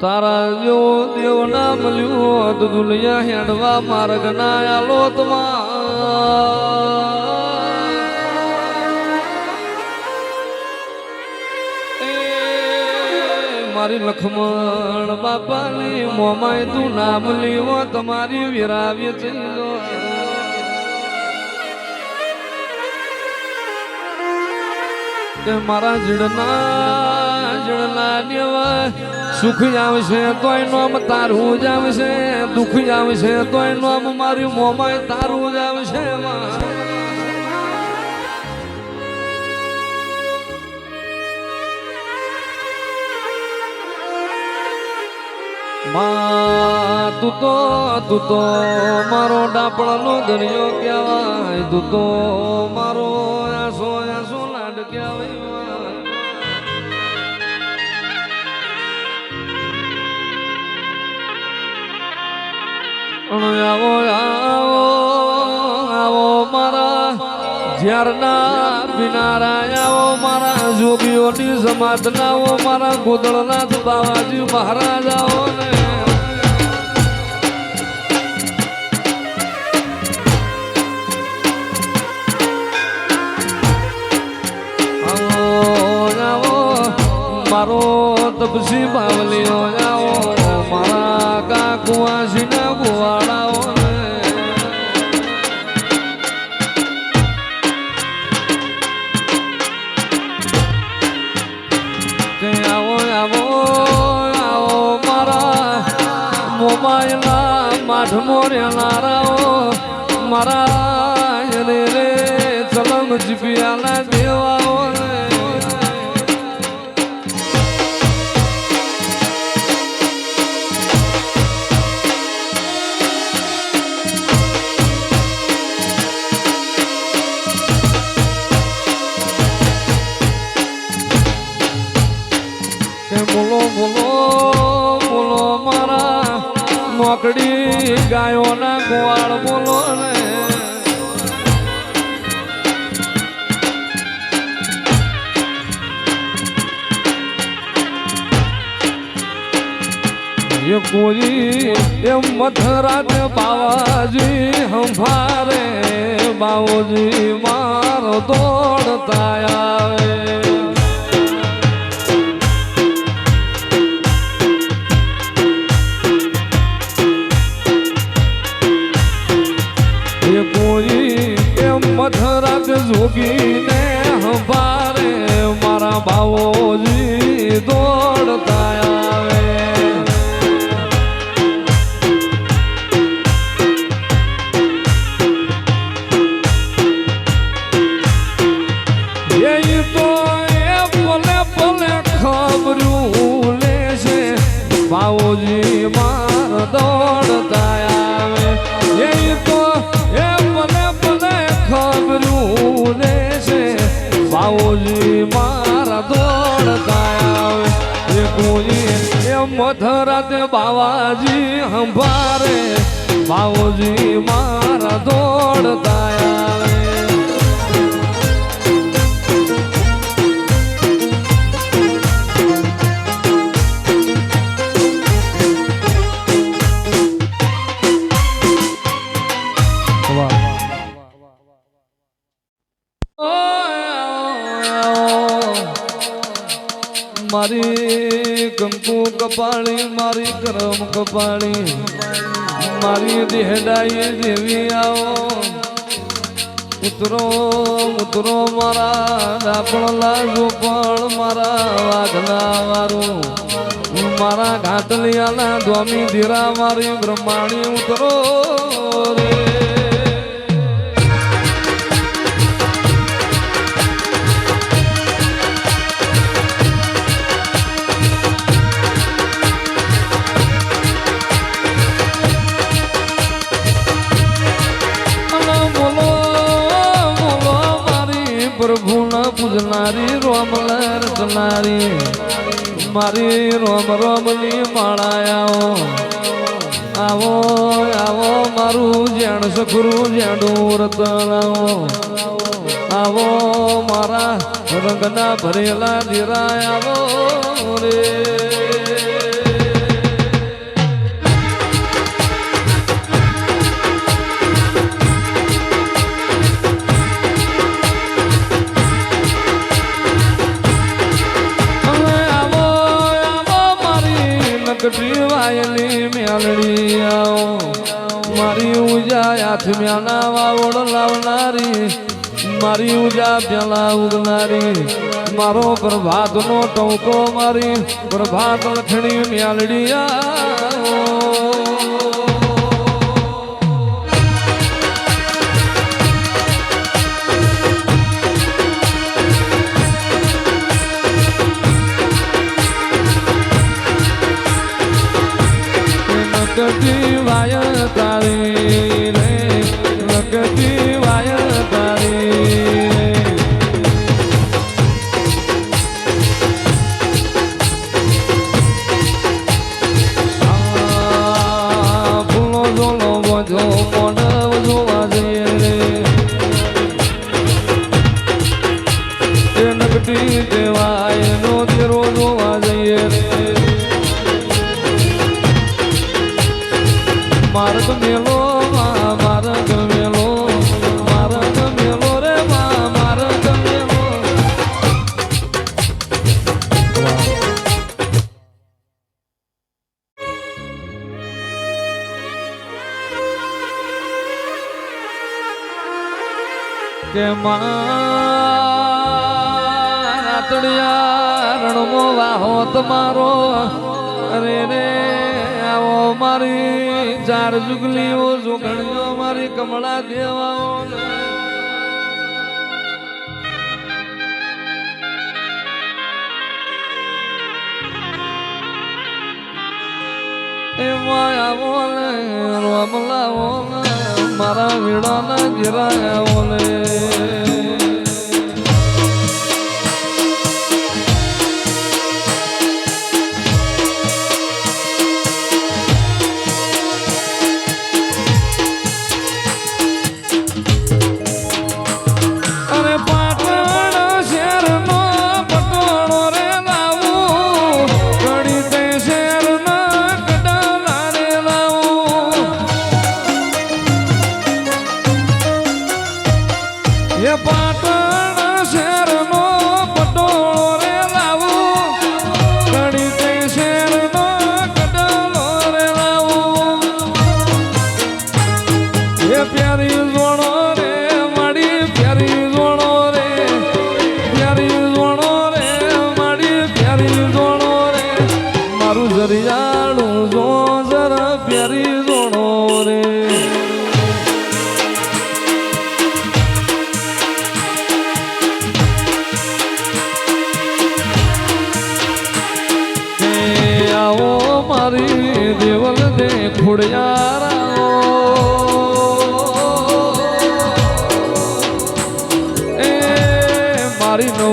તારા જો દેવ ના મળ્યું તો દુનિયા હેડવા માર્ગ ના આલો મારી લખમણ બાપાની મોમાય તું નામ લીવો તમારી વિરાવ્ય ચલો કે મારા જડના જડના દેવા સુખ આવશે તોય નોમ તારું જ આવશે દુઃખ આવશે તોય નોમ મારી મોમાય તારું જ આવશે. માં, તું તો તું તો મારો ડાપણનો દરિયો કહેવાય. તું તો મારો આવો મારા જ્યારના મારા જોગીઓની સમાજના આવો બાવાજી મહારાજ મારો તપસી બાવલીઓ આવો મારા કાકુઆસીના મારા માઠ માઠ રાઓ મારા રે ચલમ જીપિયાના દેવાઓ મોકડી ગાયોના ગોવાળ બોલો ને. એ કોઈ એમ મથરાત બાવાજી હંભારે, બાવજી મારો દોડતા આવે. બાવોજી દોડતા બાવાજી હંભારે બાવોજી મારા દોડતા કપાળી મારી દેહડાઈ જેવી આવો. ઉતરો ઉતરો મારા દાપણ લાગુ પણ મારા વાઘના વારું. મારા ઘાટલિયાના ધોમી ધીરા મારી બ્રહ્માણી ઉતરો રે. પ્રભુના પૂજનારી રોમલ રચનારી મારી રોમ રોમની માળાયાઓ. આવો આવો મારું જેણ સખરું જેણું રતનાઓ. આવો મારા રંગના ભરેલા ધીરા આવો નકટી મારી પેલા ઉગનારી મારો પ્રભાત નો ટોકો મારી પ્રભાત લખણી મ્યાલડી રણમો મારો અરે રે, આવો મારી ચાર જુગલીઓ જોગણીઓ, મારી કમળા દેવાઓ. મારા વીડાના જીરાયા બોલે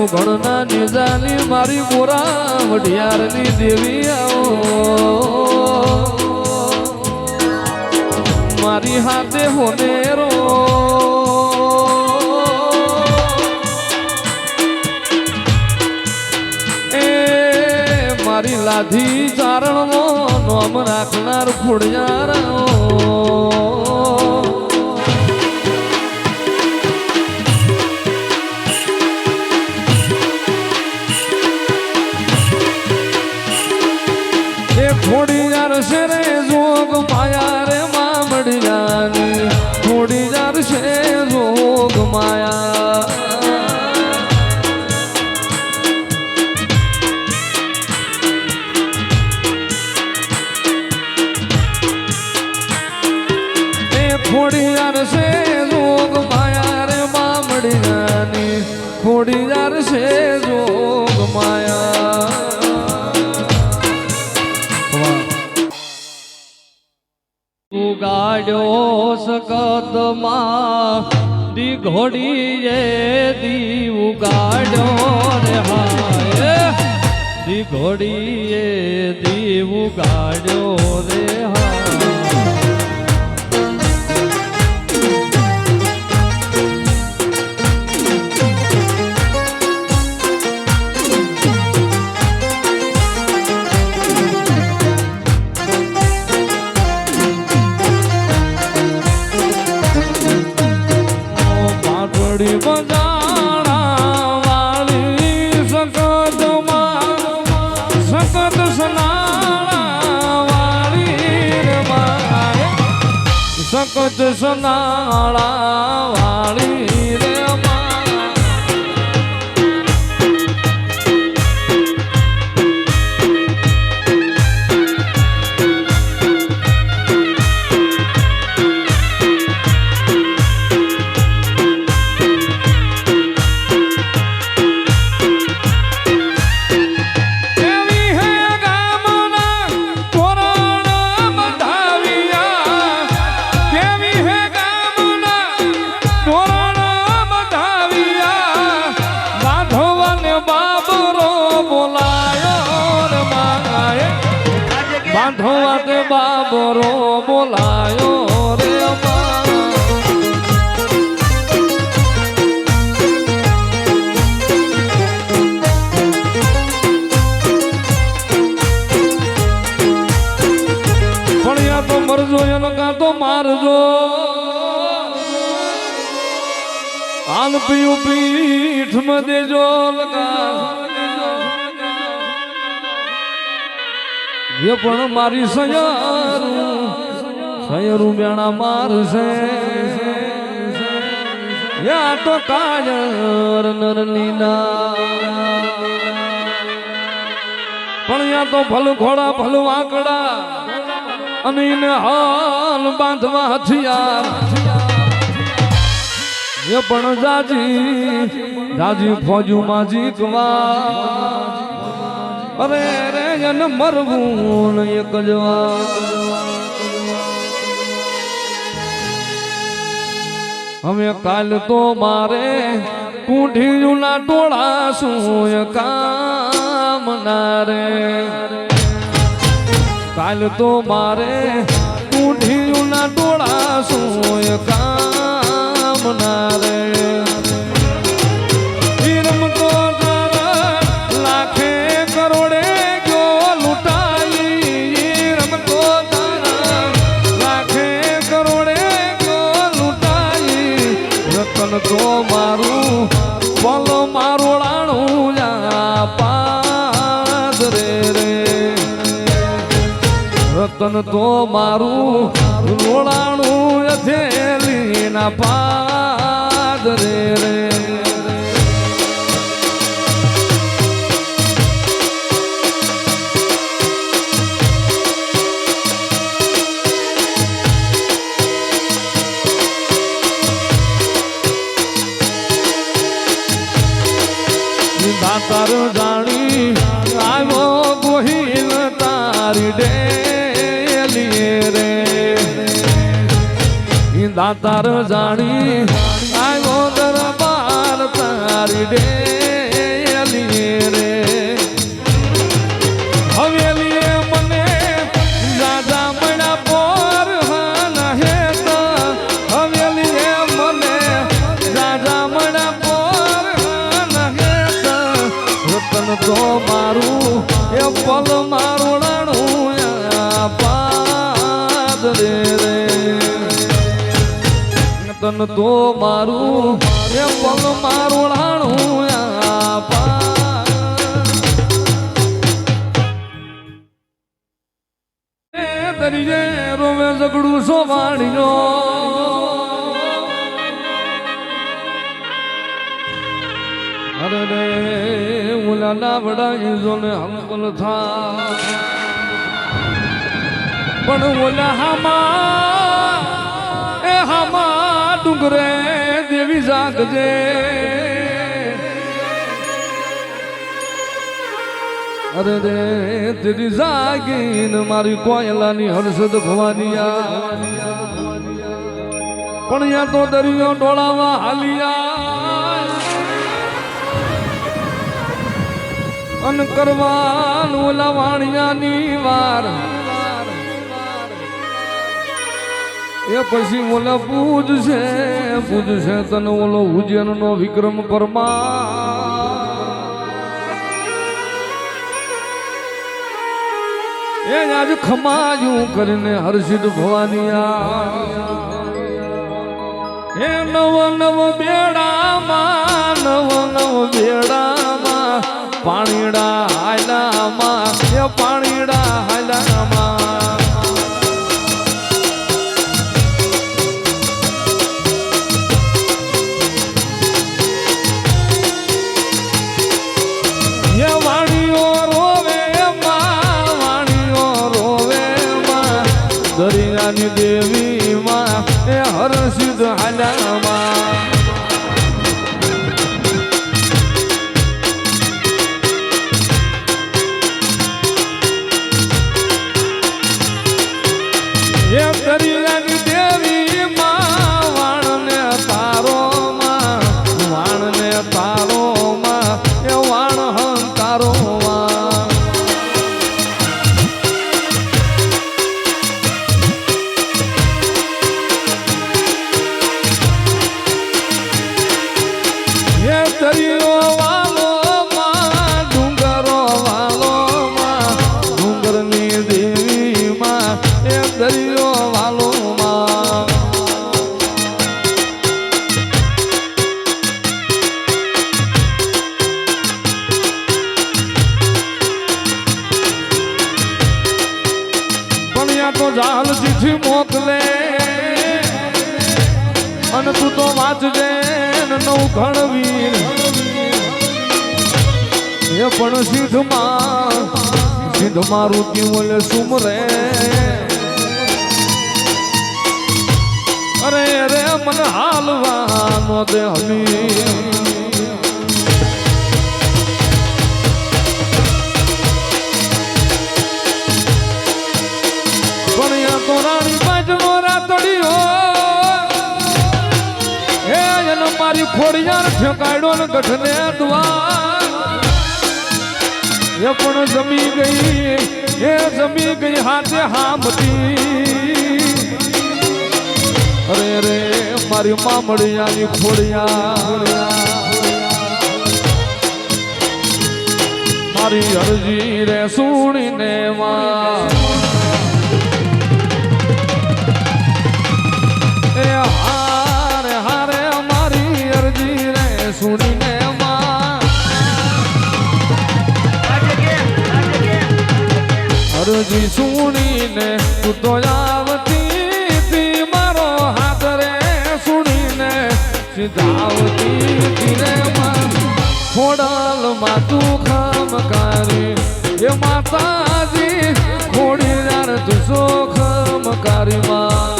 મારી નવ ગણના નિજાની મારી મોરા વઢિયારની દેવી આવો. મારી હાથે હોનેરો. એ મારી લાધી ચારણમાં નોમ રાખનાર ખોડિયારાઓ. થોડી યાર છે જોગ માયા. ગાડ્યો સકતમાં દી ઘોડીએ દી ઉગાડ્યો રે હાય. દી ઘોડીએ ઘોડી બગાણા વાળી સખત સખત સનાળા વાળી સખત સનાળા વાળી હાલ પીયું પીઠમાં દેજો લગા પણ મારી સયારું, સયરું બેણા મારશે યા તો કાજર નરલીના પણ યા તો ભલ ઘોડા ભલ વાંકડા અને એને હાલ બાંધવા હથિયાર. એ પણ જાજી જાજી ફોજુ માં જીતવા. અરે રે જન મરવું એક જવા. હવે કાલ તો મારે કુંઠીના ટોળા શું કામ ના રે. કાલ તો મારે કુંઠીના ટોળા શું કામ તો મારું પલ મારું રાણું પાદ રે રે. રતન તો મારું રોડાણું અથેલી ના પાદ રે રે. દાતાર જાણી આવ્યો દરબાર તારી ડેલીએ તન તો મારું એ પલ મારું રાણું તરીકે રોવે ઝઘડું સોવાણ્યો અરે રે ઓલા નાવડા જોને હંપલ થા પણ ઓલા હામા, એ હામા ડુંગરે દેવી જાગજે. અરે રે, તેરી જાગીને મારી કોયલાની હર્ષદ ભવાનિયા. પણ યા તો દરિયો ડોળાવા હાલિયા. અન કરવાનું ઓલા વાણિયાની વાર. એ પછી ઓલા પૂજશે પૂજશે તને ઓલો ઉજ્જૈન નો વિક્રમ પરમા એ આજ ખમાયું કરીને હર્ષિત ભવાનિયા એ નવ નવ બેડામાં, નવ નવ બેડામાં, પાણીડા હાલામાં, એ પાણીડા હાલામાં પણ સિદ્ધમાં સિદ્ધ મારું કેવલ સુમરે અરે રે મન હાલવાનો દે હમી. મારી ખોડિયાર ઠેકાડ્યો ને ગઠને દ્વાર એ પણ જમી ગઈ, એ જમી ગઈ હાથે હામતી અરે રે, મારી મામડિયાની ખોડિયા મારી અરજી રે સુણીને માં તું તો આવતી તી, મારો હાથ રે સુણીને સીધાવતી તી રે માં ખોડલ માં તું ખમકારી એ માતાજી, ખોડી યાર તું સો ખમકારી માં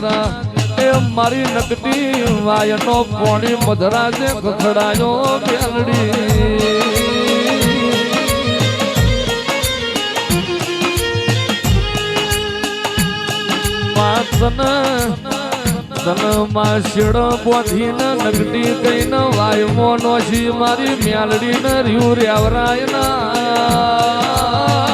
દીરા એ મારી નકટી વાયનો પોણી મધરાજે ખખડાયો બેલડી. તન તનમાં શેડ બોધીને નગટી કઈને વાયમો નો છી મારી મ્યાલડી ને રહ્યું રેવરાય ના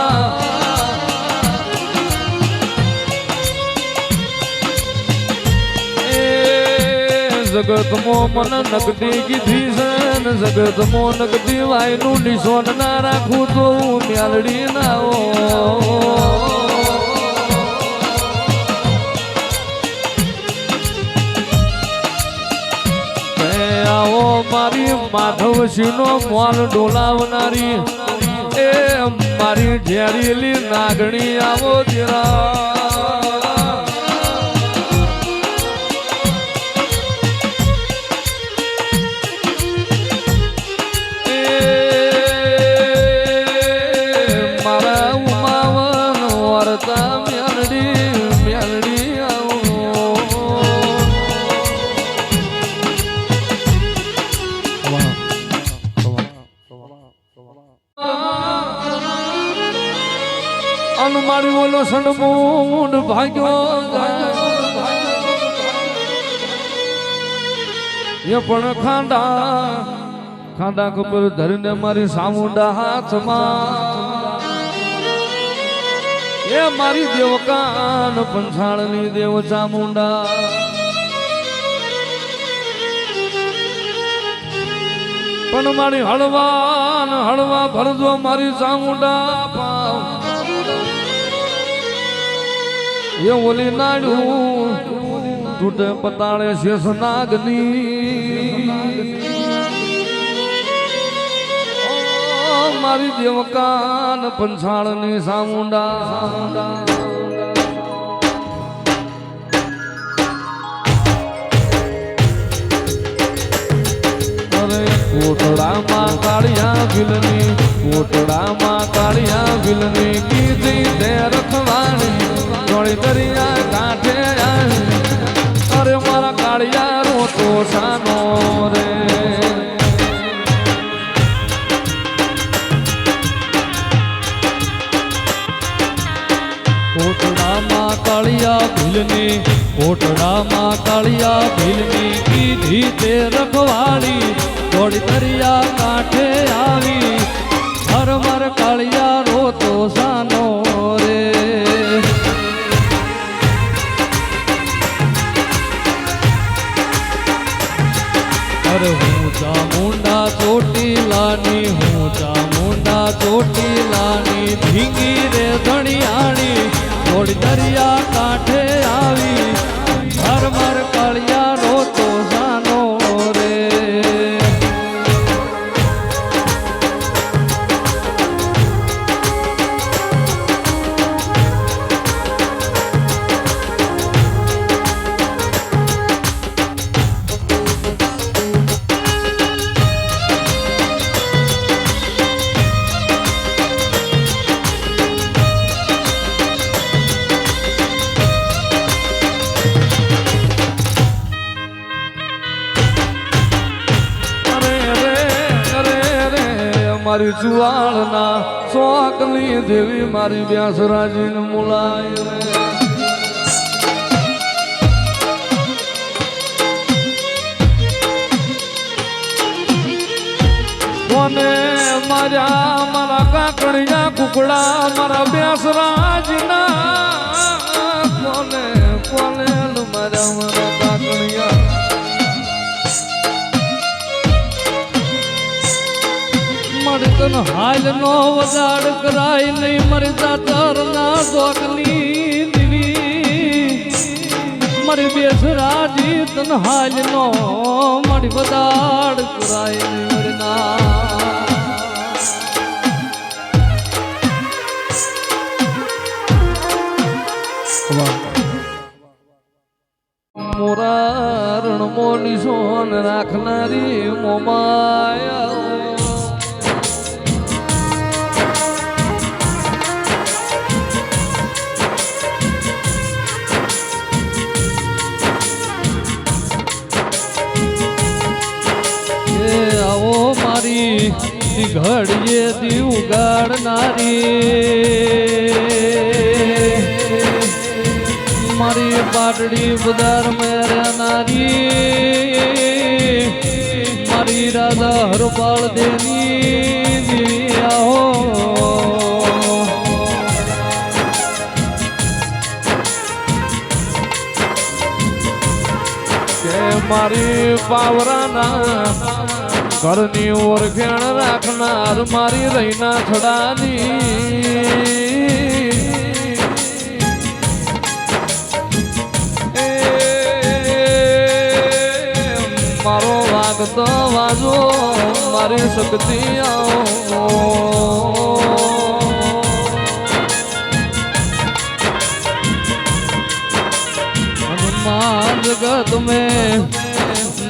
જગત મો મન નગદી કીધી છે ને જગત મો નગદી વાયનું નિશોન ના રાખું તો હું મ્યાલડી ના ઓ આવો મારી માધવસિંહ નો મોલ ડોલાવનારી. એ મારી ઝેરીલી નાગણી આવો જરા. અનમારી ઓલો ભાગ્યો પણ ખાંડા ખાંડા ખબર ધરીને મારી સામુંડા હાથમાં. એ મારી દેવકાન પંછાળની દેવ ચામુંડા. પણ મારી હળવા હળવા ભરજો મારી ચામુંડા. એ ઓલી નાડું તૂટે પતાળે શેષ નાગની. મારી દેવકાન પંછાળની સામુંડા. કોટડામાં કાળિયા ભીલની કોટડામાં કાળિયા ભીલની કીધી તે રખવાણી. જોડી દરિયા કાંઠે અરે મારા કાળિયા રોતો સાનો રે. કોટડામાં કાળિયા ભીલની, કોટડામાં કાળિયા ભીલની કીધી તે રખવાળી. થોડી દરિયા કાંઠે આવી. હર મર કાળિયા રોતો સાનો મારી ચુવાળના શોકની દેવી મારી વ્યાસરાજી મુલાય કોને મારા મારા કાકડિયા કુકડા, મારા વ્યાસરાજના? કોને કોને મારા મારા હાલ નો વગાડ કરાય નહીં, મરતા દાતર ના દોકની દીવી. મારી બેસરાજી, તન હાલ નો મારી વગાડ કરાય નહીં મરના ના મોરારણ મોની સોન રાખનારી મોમાયા મારી ઘડીએ દીવ ગાડનારી મારી પાટડી બદાર મેરનારી. મારી રાધા હરપાળ દેવી આહો. મારી પાવરાના ઘરની ઓળખેણ રાખનાર મારી રૈના ખડાની. મારો વાગતો વાજો મારી શક્તિ આવો જગત में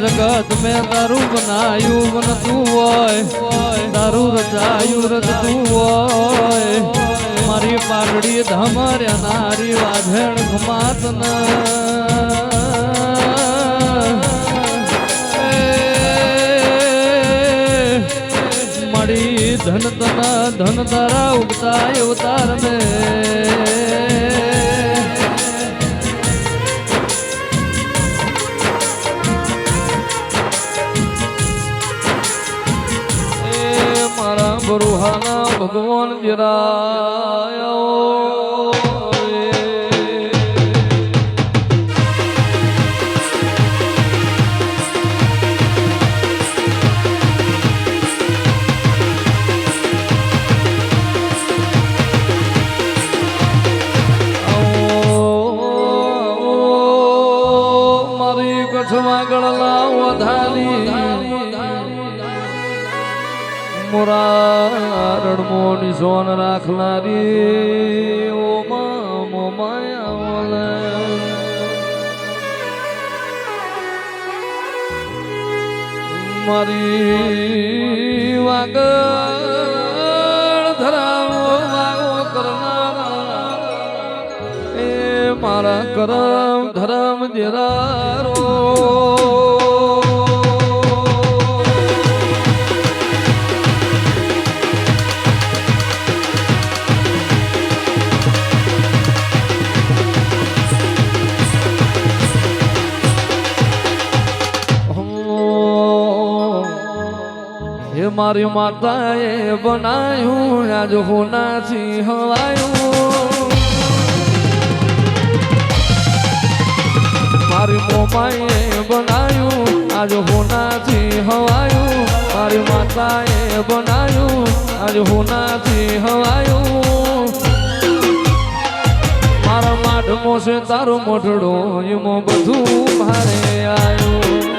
જગત મેં તારું બનાયું બનતું હોય, તારું રચાયું, રચતું હોય. મારી પાઘડી ધમર્યા નારી વાઘેણ ઘમાત મારી ધન તના ધન તારા ઉગતા અવતાર ને મારા બરુહાના ભગવાન જરાયો. મારી માતાએ બનાયું આજ હોનાથી હવાયું. મારી મોમાએ બનાયું આજ હોનાથી હવાયું. મારી માતાએ બનાયું આજ હોનાથી હવાયું. મારા માઢમો છે તારો મોઢડો, એમાં બધું મારે આવ્યું